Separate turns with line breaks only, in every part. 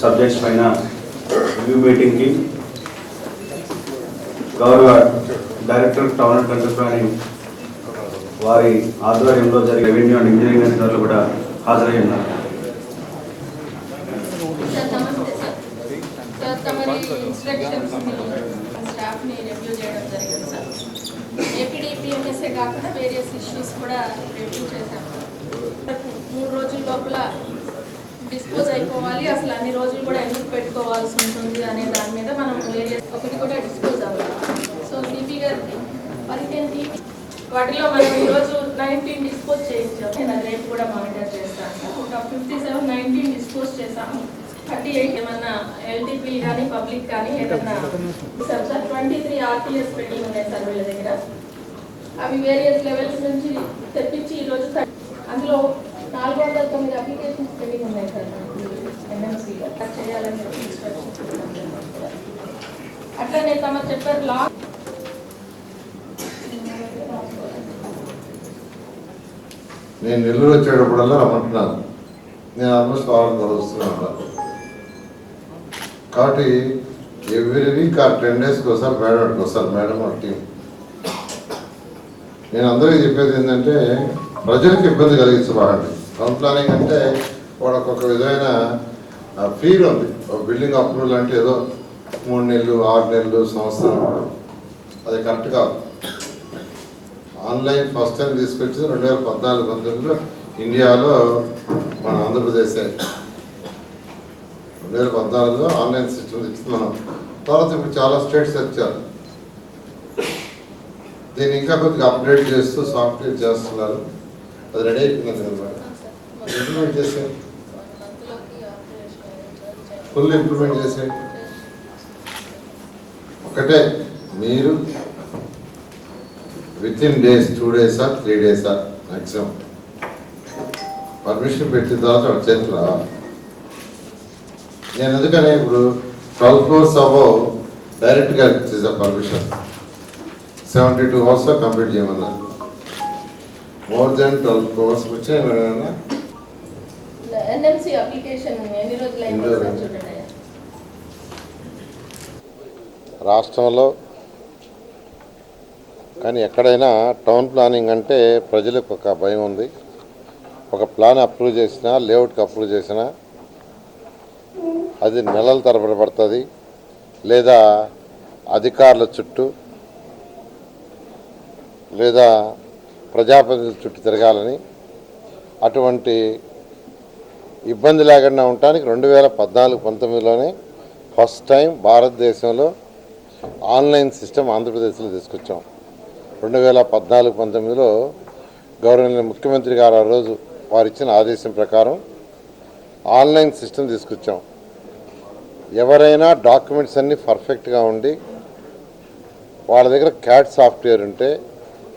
Subjects పైన review మీటింగ్కి గౌరవ director town and country planning వారి ఆధ్వర్యంలో జరిగే రెవెన్యూ అండ్ ఇంజనీరింగ్ అధికారులు కూడా హాజరై ఉన్నారు.
ఇన్స్ట్రక్షన్స్ స్టాఫ్ని రివ్యూ చేయడం జరిగింది సార్. ఏపీడీపీఎంఎస్ఏ కాకుండా వేరియస్ ఇష్యూస్ కూడా రివ్యూ చేశాం. మూడు రోజుల లోపల డిస్పోజ్ అయిపోవాలి. అసలు అన్ని రోజులు కూడా ఎందుకు పెట్టుకోవాల్సి ఉంటుంది అనే దాని మీద మనం వేరియస్ ఒకటి కూడా డిస్పోజ్ అవ్వాలి సో సిపి గారికి పదిహేను వాటిలో మనం ఈరోజు నైన్టీన్ డిస్పోజ్ చేయించాం. నేను రేపు కూడా మానిటర్ చేస్తాను. ఒక ఫిఫ్టీ సెవెన్ నైన్టీన్ డిస్పోజ్ చేశాము. థర్టీ ఎయిట్ ఏమన్నా ఎల్టీపీ కానీ పబ్లిక్ కానీ ఏదన్నా sir sir twenty three RTS pending ఉన్నాయి సార్ వీళ్ళ దగ్గర. అవి వేరియస్ లెవెల్స్ నుంచి తెప్పించి ఈరోజు థర్- అందులో నాలుగు వందల తొమ్మిది అప్లికేషన్స్ పెండింగ్ ఉన్నాయి సార్. ఎన్ఎంసీలో చేయాలని అట్లనే తమ చెప్పారు లా
నేను నెల్లూరు వచ్చేటప్పుడల్లా రమ్మంటున్నాను. నేను ఆల్మోస్ట్ వారం కలుస్తున్నాను కాబట్టి ఎవ్రీ వీక్ ఆ టెన్ డేస్కి ఒకసారి మేడం ఒకసారి మేడం ఆ టీం నేను అందరికీ చెప్పేది ఏంటంటే ప్రజలకు ఇబ్బంది కలిగించబాకండి టౌన్ ప్లానింగ్ అంటే వాళ్ళకు ఒక విధమైన ఫీల్ ఉంది. బిల్డింగ్ అప్రూవల్ అంటే ఏదో మూడు నెలలు ఆరు నెలలు సంవత్సరం. అది కరెక్ట్ కాదు. ఆన్లైన్ ఫస్ట్ టైం తీసుకొచ్చింది రెండు వేల పద్నాలుగు పంతొమ్మిదిలో ఇండియాలో మన ఆంధ్రప్రదేశ్. రెండు వేల పద్నాలుగులో ఆన్లైన్ సిస్టమ్ ఇస్తున్నాం. తర్వాత ఇప్పుడు చాలా స్టేట్స్ వచ్చారు. దీన్ని ఇంకా కొద్దిగా అప్డేట్ చేస్తూ సాఫ్ట్వేర్ చేస్తున్నారు. అది రెడీ అయిపోయింది అనమాట ఇంప్లిమెంట్ చేసే. ఫుల్ ఇంప్లిమెంట్ చేసే. ఒకటే మీరు విత్ ఇన్ డేస్ టూ డేసా త్రీ డేసా మ్యాక్సిమం పర్మిషన్ పెట్టిన తర్వాత వాడి చేతులు రావాలి. నేను ఎందుకనే ఇప్పుడు ట్వెల్వ్ ఫ్లోర్స్ అబో డైరెక్ట్గా ఇచ్చేసా పర్మిషన్. సెవెంటీ టూ అవర్స్లో కంప్లీట్ చేయమన్నా మోర్ దెన్ ట్వెల్వ్ ఫ్లోర్స్
రాష్ట్రంలో కానీ ఎక్కడైనా టౌన్ ప్లానింగ్ అంటే ప్రజలకు ఒక భయం ఉంది. ఒక ప్లాన్ అప్రూవ్ చేసినా లేఅవుట్కి అప్రూవ్ చేసినా అది నెలల తరబడి పడుతుంది. లేదా అధికారుల చుట్టూ లేదా ప్రజాప్రతినిధుల చుట్టూ తిరగాలని అటువంటి ఇబ్బంది లేకుండా ఉండటానికి రెండు వేల పద్నాలుగు పంతొమ్మిదిలోనే ఫస్ట్ టైం భారతదేశంలో ఆన్లైన్ సిస్టమ్ ఆంధ్రప్రదేశ్లో తీసుకొచ్చాం. రెండు వేల పద్నాలుగు పంతొమ్మిదిలో గౌరవనీయ ముఖ్యమంత్రి గారు ఆ రోజు వారిచ్చిన ఆదేశం ప్రకారం ఆన్లైన్ సిస్టమ్ తీసుకొచ్చాం. ఎవరైనా డాక్యుమెంట్స్ అన్నీ పర్ఫెక్ట్గా ఉండి వాళ్ళ దగ్గర క్యాట్ సాఫ్ట్వేర్ ఉంటే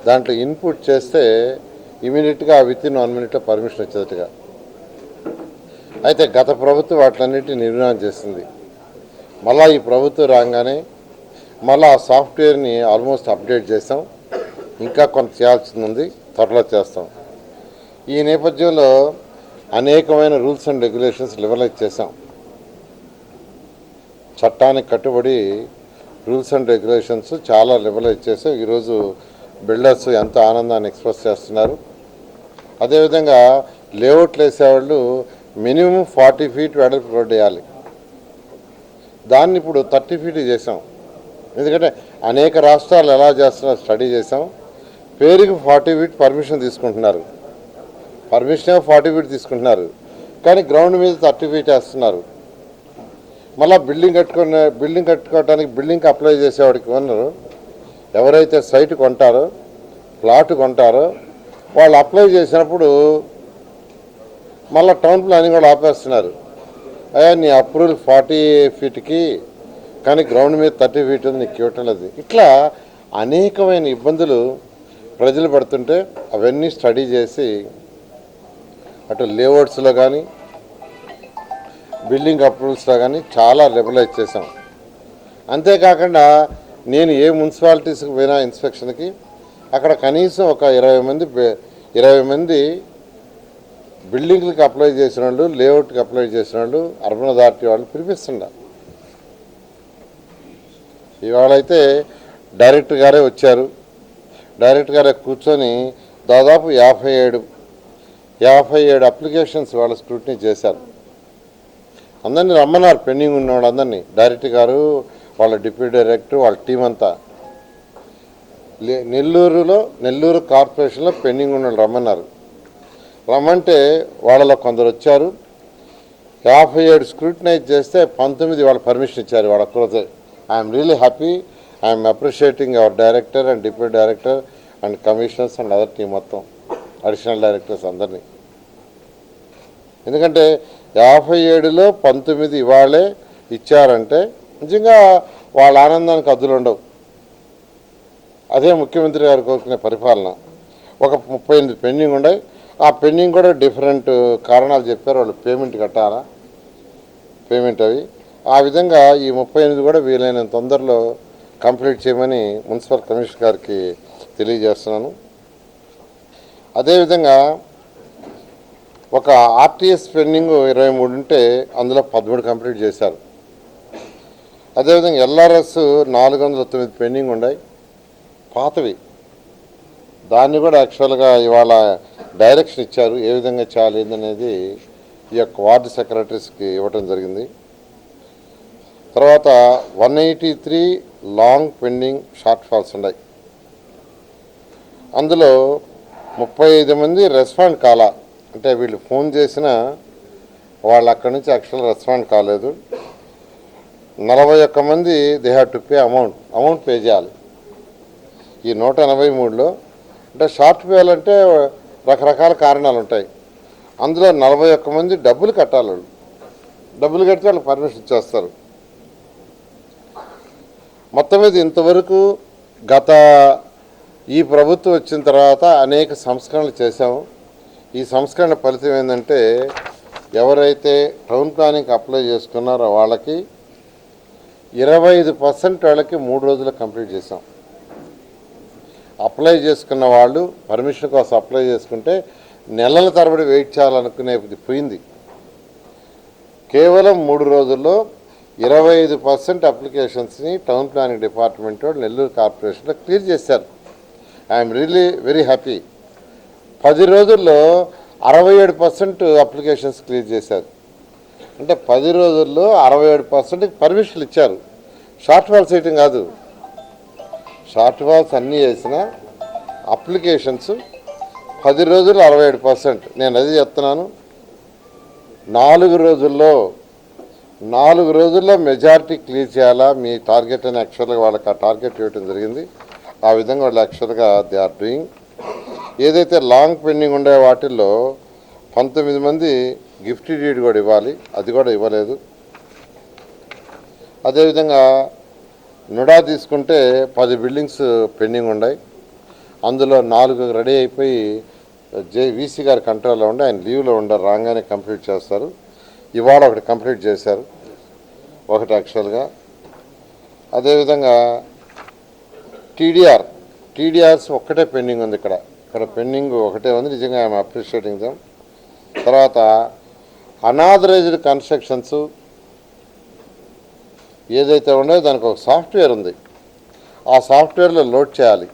దాంట్లో ఇన్పుట్ చేస్తే ఇమీడియట్గా విత్ ఇన్ వన్ మినిట్లో పర్మిషన్ వచ్చేటట్టుగా. అయితే గత ప్రభుత్వం వాటిలన్నింటినీ నిర్మాణం చేసింది. మళ్ళా ఈ ప్రభుత్వం రాగానే మళ్ళీ ఆ సాఫ్ట్వేర్ని ఆల్మోస్ట్ అప్డేట్ చేసాం ఇంకా కొంత చేయాల్సింది ఉంది త్వరలో చేస్తాం. ఈ నేపథ్యంలో అనేకమైన రూల్స్ అండ్ రెగ్యులేషన్స్ లిబరలైజ్ చేసాం చట్టానికి కట్టుబడి రూల్స్ అండ్ రెగ్యులేషన్స్ చాలా లిబరలైజ్ చేసి ఈరోజు బిల్డర్స్ ఎంతో ఆనందాన్ని ఎక్స్ప్రెస్ చేస్తున్నారు. అదేవిధంగా లేఅవుట్లు వేసేవాళ్ళు మినిమం ఫార్టీ ఫీట్ వెడల్పు రోడ్ వేయాలి. దాన్ని ఇప్పుడు థర్టీ ఫీట్ చేసాం. ఎందుకంటే అనేక రాష్ట్రాలు ఎలా చేస్తున్నారో స్టడీ చేసాం. పేరుకి ఫార్టీ ఫీట్ పర్మిషన్ తీసుకుంటున్నారు. పర్మిషన్ ఫార్టీ ఫీట్ తీసుకుంటున్నారు. కానీ గ్రౌండ్ మీద థర్టీ ఫీట్ వేస్తున్నారు. మళ్ళీ బిల్డింగ్ కట్టుకునే బిల్డింగ్ కట్టుకోవడానికి బిల్డింగ్కి అప్లై చేసేవాడికి ఉన్నారు ఎవరైతే సైట్ కొంటారో ప్లాట్ కొంటారో వాళ్ళు అప్లై చేసినప్పుడు మళ్ళీ టౌన్ ప్లానింగ్ కూడా ఆపేస్తున్నారు. అయ్యా నీ అప్రూవల్ ఫార్టీ ఫీట్కి కానీ గ్రౌండ్ మీద థర్టీ ఫీట్ ఉంది నీకు ఇవ్వటం లేదు. ఇట్లా అనేకమైన ఇబ్బందులు ప్రజలు పడుతుంటే అవన్నీ స్టడీ చేసి అటు లేఅవుట్స్లో కానీ బిల్డింగ్ అప్రూవల్స్లో కానీ చాలా లెబలైజ్ చేసాం అంతేకాకుండా నేను ఏ మున్సిపాలిటీస్కి పోయినా ఇన్స్పెక్షన్కి అక్కడ కనీసం ఒక ఇరవై మంది ఇరవై మంది బిల్డింగ్లకు అప్లై చేసిన వాళ్ళు లేఅవుట్కి అప్లై చేసిన వాళ్ళు అర్బన్ అథారిటీ వాళ్ళు పిలిపిస్తుండ. ఇవాళ అయితే డైరెక్టర్ గారే వచ్చారు. డైరెక్టర్ గారే కూర్చొని దాదాపు యాభై ఏడు యాభై ఏడు అప్లికేషన్స్ వాళ్ళ స్క్రూటినీ చేశారు. అందరినీ రమ్మన్నారు పెండింగ్ ఉన్న వాళ్ళందరినీ డైరెక్టర్ గారు వాళ్ళ డిప్యూటీ డైరెక్టర్ వాళ్ళ టీం అంతా. నెల్లూరులో నెల్లూరు కార్పొరేషన్లో పెండింగ్ ఉన్న రమ్మన్నారు. రమ్మంటే వాళ్ళలో కొందరు వచ్చారు. యాభై ఏడు స్క్రూటినైజ్ చేస్తే పంతొమ్మిది వాళ్ళు పర్మిషన్ ఇచ్చారు వాళ్ళ ఒక్కరోజే I'm really happy I'm appreciating our director and deputy director and commissioners and other team మొత్తం అడిషనల్ డైరెక్టర్స్ అందరినీ. ఎందుకంటే యాభై ఏడులో పంతొమ్మిది ఇవాళే ఇచ్చారంటే నిజంగా వాళ్ళ ఆనందానికి అద్దులు ఉండవు. అదే ముఖ్యమంత్రి గారు కోరుకునే పరిపాలన. ఒక ముప్పై ఎనిమిది పెండింగ్ ఉన్నాయి ఆ పెండింగ్ కూడా డిఫరెంట్ కారణాలు చెప్పారు. వాళ్ళు పేమెంట్ కట్టాలా? పేమెంట్ అవి. ఆ విధంగా ఈ ముప్పై ఎనిమిది కూడా వీలైనంత తొందరలో కంప్లీట్ చేయమని మున్సిపల్ కమిషనర్ గారికి తెలియజేస్తున్నాను. అదేవిధంగా ఒక ఆర్టీఎస్ పెండింగ్ ఇరవై మూడు ఉంటే అందులో పదమూడు కంప్లీట్ చేశారు. అదేవిధంగా ఎల్ఆర్ఎస్ నాలుగు వందల తొమ్మిది పెండింగ్ ఉన్నాయి పాతవి. దాన్ని కూడా యాక్చువల్గా ఇవాళ డైరెక్షన్ ఇచ్చారు. ఏ విధంగా చేయాలి ఏందనేది ఈ యొక్క వార్డు సెక్రటరీస్కి ఇవ్వటం జరిగింది. తర్వాత one eighty three long pending shortfalls ఉన్నాయి అందులో ముప్పై ఐదు మంది రెస్పాండ్ కాలా. అంటే వీళ్ళు ఫోన్ చేసినా వాళ్ళు అక్కడి నుంచి యాక్చువల్ రెస్పాండ్ కాలేదు. నలభై ఒక్క మంది they have to pay amount amount pay చేయాలి. ఈ నూట ఎనభై మూడులో అంటే షార్ట్ పేయాలంటే రకరకాల కారణాలు ఉంటాయి. అందులో నలభై ఒక్క మంది డబ్బులు కట్టాలి వాళ్ళు. డబ్బులు కడితే వాళ్ళు పర్మిషన్ ఇచ్చేస్తారు. మొత్తం మీద ఇంతవరకు గత ఈ ప్రభుత్వం వచ్చిన తర్వాత అనేక సంస్కరణలు చేశాము. ఈ సంస్కరణ ఫలితం ఏంటంటే ఎవరైతే టౌన్ ప్లానింగ్ అప్లై చేసుకున్నారో వాళ్ళకి ఇరవై ఐదు పర్సెంట్ వాళ్ళకి మూడు రోజులు కంప్లీట్ చేసాం అప్లై చేసుకున్న వాళ్ళు పర్మిషన్ కోసం అప్లై చేసుకుంటే నెలల తరబడి వెయిట్ చేయాలనుకునేది పోయింది. కేవలం మూడు రోజుల్లో ఇరవై ఐదు పర్సెంట్ అప్లికేషన్స్ని టౌన్ ప్లానింగ్ డిపార్ట్మెంట్ నెల్లూరు కార్పొరేషన్లో క్లియర్ చేశారు. I'm really very happy. పది రోజుల్లో అరవై ఏడు పర్సెంట్ అప్లికేషన్స్ క్లియర్ చేశారు. అంటే పది రోజుల్లో అరవై ఏడు పర్సెంట్ పర్మిషన్లు ఇచ్చారు. షార్ట్ ఫాల్స్ వేయటం కాదు. షార్ట్ ఫాల్స్ అన్నీ చేసిన అప్లికేషన్స్ పది రోజులు అరవై ఏడు పర్సెంట్. నేను అది చెప్తున్నాను. నాలుగు రోజుల్లో నాలుగు రోజుల్లో మెజారిటీ క్లియర్ చేయాలా? మీ టార్గెట్ అని యాక్చువల్గా వాళ్ళకి ఆ టార్గెట్ ఇవ్వడం జరిగింది. ఆ విధంగా వాళ్ళు యాక్చువల్గా దే ఆర్ డూయింగ్. ఏదైతే లాంగ్ పెండింగ్ ఉండే వాటిల్లో పంతొమ్మిది మంది గిఫ్ట్ డీడ్ కూడా ఇవ్వాలి అది కూడా ఇవ్వలేదు. అదేవిధంగా నుడా తీసుకుంటే పది బిల్డింగ్స్ పెండింగ్ ఉన్నాయి అందులో నాలుగు రెడీ అయిపోయి జే వీసీ గారి కంట్రోల్లో ఉండి ఆయన లీవ్లో ఉండరు రాగానే కంప్లీట్ చేస్తారు. ఇవాళ ఒకటి కంప్లీట్ చేశారు ఒకటి యాక్చువల్గా. అదేవిధంగా టీడీఆర్ టీడీఆర్స్ ఒక్కటే పెండింగ్ ఉంది ఇక్కడ. ఇక్కడ పెండింగ్ ఒకటే ఉంది. నిజంగా ఐఎమ్ అప్రిషియేటింగ్ దమ్. తర్వాత అనాథరైజ్డ్ కన్స్ట్రక్షన్స్ ఏదైతే ఉండదో దానికి ఒక సాఫ్ట్వేర్ ఉంది. ఆ సాఫ్ట్వేర్లో లోడ్ చేయాలి.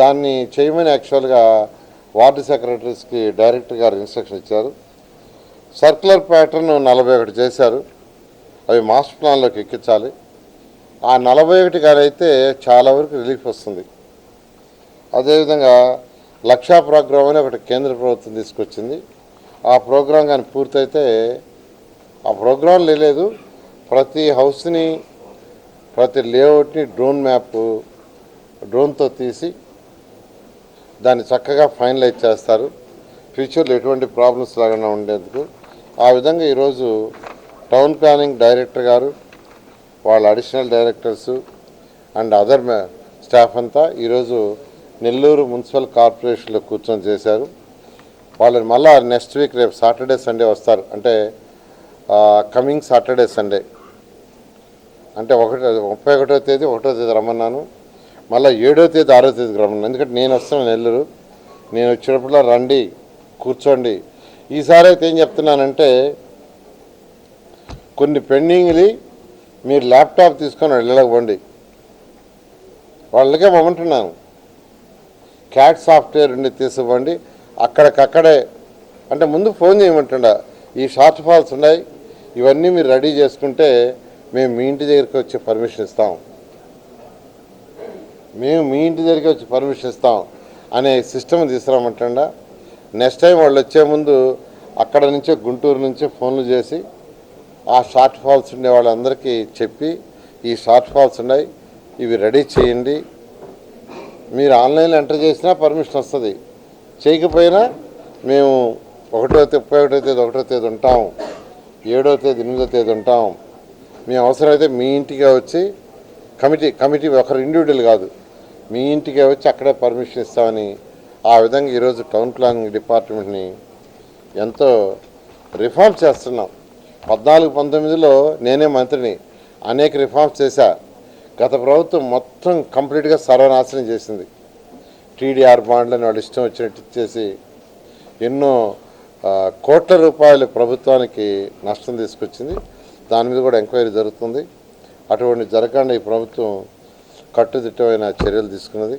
దాన్ని చేయమని యాక్చువల్గా వార్డు సెక్రటరీస్కి డైరెక్టర్ గారు ఇన్స్ట్రక్షన్ ఇచ్చారు. సర్క్యులర్ ప్యాటర్న్ నలభై ఒకటి చేశారు. అవి మాస్టర్ ప్లాన్లోకి ఎక్కించాలి. ఆ నలభై ఒకటి గారైతే చాలా వరకు రిలీఫ్ వస్తుంది. అదేవిధంగా లక్షా ప్రోగ్రామ్ అని ఒకటి కేంద్ర ప్రభుత్వం తీసుకొచ్చింది. ఆ ప్రోగ్రాం కానీ పూర్తయితే ఆ ప్రోగ్రాం లేదు. ప్రతి హౌస్ని ప్రతి లేఅవుట్ని డ్రోన్ మ్యాప్ డ్రోన్తో తీసి దాన్ని చక్కగా ఫైనలైజ్ చేస్తారు. ఫ్యూచర్లో ఎటువంటి ప్రాబ్లమ్స్ లేకుండా ఉండేందుకు. ఆ విధంగా ఈరోజు టౌన్ ప్లానింగ్ డైరెక్టర్ గారు వాళ్ళ additional directors and other staff అంతా ఈరోజు నెల్లూరు మున్సిపల్ కార్పొరేషన్లో కూర్చొని చేశారు. వాళ్ళని మళ్ళీ నెక్స్ట్ వీక్ రేపు సాటర్డే సండే వస్తారు. అంటే కమింగ్ సాటర్డే సండే. అంటే ఒకటో ముప్పై ఒకటో తేదీ ఒకటో తేదీ రమ్మన్నాను. మళ్ళీ ఏడో తేదీ ఆరో తేదీకి రమ్మన్నాను. ఎందుకంటే నేను వస్తున్నాను నెల్లూరు. నేను వచ్చినప్పుడు రండి కూర్చోండి. ఈసారి అయితే ఏం చెప్తున్నానంటే కొన్ని పెండింగ్లు మీరు ల్యాప్టాప్ తీసుకొని వెళ్ళకపోండి వాళ్ళకే పంపుతున్నాను క్యాట్ సాఫ్ట్వేర్ ఉండి తీసుకోండి అక్కడికక్కడే అంటే ముందు ఫోన్ చేయమంటుండ ఈ షార్ట్ ఫాల్స్ ఉన్నాయి ఇవన్నీ మీరు రెడీ చేసుకుంటే మేము మీ ఇంటి దగ్గరికి వచ్చి పర్మిషన్ ఇస్తాం. మేము మీ ఇంటి దగ్గరికి వచ్చి పర్మిషన్ ఇస్తాం అనే సిస్టమ్ తీసుకురామంటుండ. నెక్స్ట్ టైం వాళ్ళు వచ్చే ముందు అక్కడ నుంచే గుంటూరు నుంచే ఫోన్లు చేసి ఆ షార్ట్ ఫాల్స్ ఉండే వాళ్ళందరికీ చెప్పి ఈ షార్ట్ ఫాల్స్ ఉన్నాయి ఇవి రెడీ చేయండి. మీరు ఆన్లైన్లో ఎంటర్ చేసినా పర్మిషన్ వస్తుంది. చేయకపోయినా మేము ఒకటో ముప్పై ఒకటో తేదీ ఒకటో తేదీ ఉంటాం. ఏడో తేదీ ఎనిమిదో తేదీ ఉంటాం. మీ అవసరమైతే మీ ఇంటికే వచ్చి కమిటీ కమిటీ ఒకరు ఇండివిజువల్ కాదు. మీ ఇంటికే వచ్చి అక్కడే పర్మిషన్ ఇస్తామని ఆ విధంగా ఈరోజు టౌన్ ప్లానింగ్ డిపార్ట్మెంట్ని ఎంతో రిఫార్మ్ చేస్తున్నాం. పద్నాలుగు పంతొమ్మిదిలో నేనే మంత్రిని. అనేక రిఫార్మ్స్ చేశా. గత ప్రభుత్వం మొత్తం కంప్లీట్గా సర్వనాశనం చేసింది. టీడీఆర్ బాండ్లను వాళ్ళు ఇష్టం వచ్చినట్టు ఇచ్చేసి ఎన్నో కోట్ల రూపాయలు ప్రభుత్వానికి నష్టం తీసుకొచ్చింది. దాని మీద కూడా ఎంక్వైరీ జరుగుతుంది. అటువంటి జరగకుండా ఈ ప్రభుత్వం కట్టుదిట్టమైన చర్యలు తీసుకున్నది.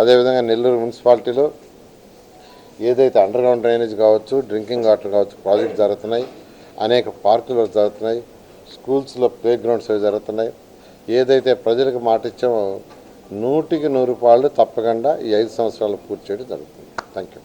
అదేవిధంగా నెల్లూరు మున్సిపాలిటీలో ఏదైతే అండర్ గ్రౌండ్ డ్రైనేజ్ కావచ్చు డ్రింకింగ్ వాటర్ కావచ్చు ప్రాజెక్ట్ జరుగుతున్నాయి. అనేక పార్కులు జరుగుతున్నాయి. స్కూల్స్లో ప్లే గ్రౌండ్స్ అవి జరుగుతున్నాయి. ఏదైతే ప్రజలకు మాట ఇచ్చామో నూటికి నూరు పాళ్ళు తప్పకుండా ఈ ఐదు సంవత్సరాలు పూర్తి చేయడం జరుగుతుంది. Thank you